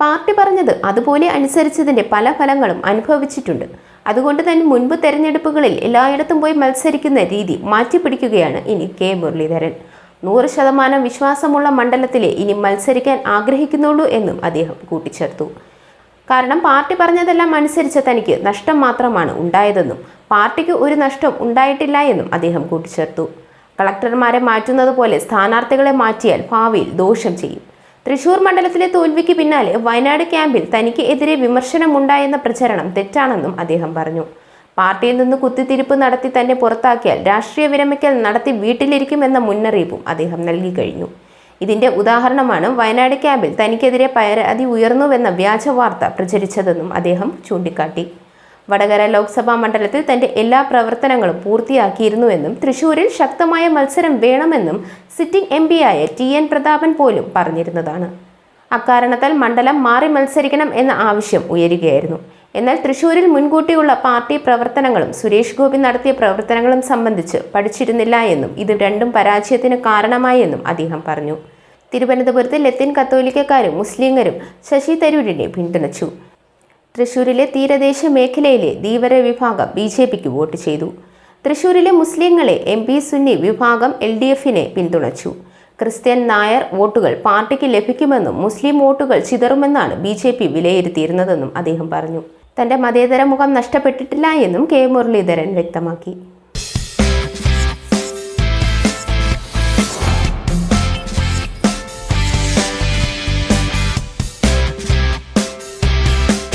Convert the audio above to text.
Party പറഞ്ഞത് അതുപോലെ അനുസരിച്ചതിന്റെ പല ഫലങ്ങളും അനുഭവിച്ചിട്ടുണ്ട്. അതുകൊണ്ട് തന്നെ മുൻപ് തെരഞ്ഞെടുപ്പുകളിൽ എല്ലായിടത്തും പോയി മത്സരിക്കുന്ന രീതി മാറ്റിപ്പിടിക്കുകയാണ് ഇനി കെ. മുരളീധരൻ. നൂറ് ശതമാനം വിശ്വാസമുള്ള മണ്ഡലത്തിലെ ഇനി മത്സരിക്കാൻ ആഗ്രഹിക്കുന്നുള്ളൂ എന്നും അദ്ദേഹം കൂട്ടിച്ചേർത്തു. കാരണം പാർട്ടി പറഞ്ഞതെല്ലാം അനുസരിച്ച് തനിക്ക് നഷ്ടം മാത്രമാണ് ഉണ്ടായതെന്നും പാർട്ടിക്ക് ഒരു നഷ്ടം ഉണ്ടായിട്ടില്ല എന്നും അദ്ദേഹം കൂട്ടിച്ചേർത്തു. കളക്ടർമാരെ മാറ്റുന്നത് പോലെ സ്ഥാനാർത്ഥികളെ മാറ്റിയാൽ ഭാവിയിൽ ദോഷം ചെയ്യും. തൃശൂർ മണ്ഡലത്തിലെ തോൽവിക്ക് പിന്നാലെ വയനാട് ക്യാമ്പിൽ തനിക്ക് എതിരെ വിമർശനമുണ്ടായെന്ന പ്രചരണം തെറ്റാണെന്നും അദ്ദേഹം പറഞ്ഞു. പാർട്ടിയിൽ നിന്ന് കുത്തിത്തിരിപ്പ് നടത്തി തന്നെ പുറത്താക്കിയാൽ രാഷ്ട്രീയ വിരമിക്കൽ നടത്തി വീട്ടിലിരിക്കുമെന്ന മുന്നറിയിപ്പും അദ്ദേഹം നൽകി കഴിഞ്ഞു. ഇതിന്റെ ഉദാഹരണമാണ് വയനാട് ക്യാമ്പിൽ തനിക്കെതിരെ പരാതി ഉയർന്നുവെന്ന വ്യാജ വാർത്ത പ്രചരിച്ചതെന്നും അദ്ദേഹം ചൂണ്ടിക്കാട്ടി. വടകര ലോക്സഭാ മണ്ഡലത്തിൽ തന്റെ എല്ലാ പ്രവർത്തനങ്ങളും പൂർത്തിയാക്കിയിരുന്നുവെന്നും തൃശൂരിൽ ശക്തമായ മത്സരം വേണമെന്നും സിറ്റിംഗ് എം പിയായ ടി എൻ പ്രതാപൻ പോലും പറഞ്ഞിരുന്നതാണ്. അക്കാരണത്താൽ മണ്ഡലം മാറി മത്സരിക്കണം എന്ന ആവശ്യം ഉയരുകയായിരുന്നു. എന്നാൽ തൃശൂരിൽ മുൻകൂട്ടിയുള്ള പാർട്ടി പ്രവർത്തനങ്ങളും സുരേഷ് ഗോപി നടത്തിയ പ്രവർത്തനങ്ങളും സംബന്ധിച്ച് പഠിച്ചിരുന്നില്ല എന്നും ഇത് രണ്ടും പരാജയത്തിന് കാരണമായി എന്നും അദ്ദേഹം പറഞ്ഞു. തിരുവനന്തപുരത്ത് ലത്തീൻ കത്തോലിക്കക്കാരും മുസ്ലിങ്ങരും ശശി തരൂരിനെ പിന്തുണച്ചു. തൃശൂരിലെ തീരദേശ മേഖലയിലെ ധീവര വിഭാഗം ബി ജെ പിക്ക് വോട്ട് ചെയ്തു. തൃശൂരിലെ മുസ്ലിങ്ങളെ എം പി സുന്നി വിഭാഗം എൽ ഡി എഫിനെ പിന്തുണച്ചു. ക്രിസ്ത്യൻ നായർ വോട്ടുകൾ പാർട്ടിക്ക് ലഭിക്കുമെന്നും മുസ്ലിം വോട്ടുകൾ ചിതറുമെന്നാണ് ബി ജെ പി വിലയിരുത്തിയിരുന്നതെന്നും അദ്ദേഹം പറഞ്ഞു. തന്റെ മതേതര മുഖം നഷ്ടപ്പെട്ടിട്ടില്ല എന്നും കെ മുരളീധരൻ വ്യക്തമാക്കി.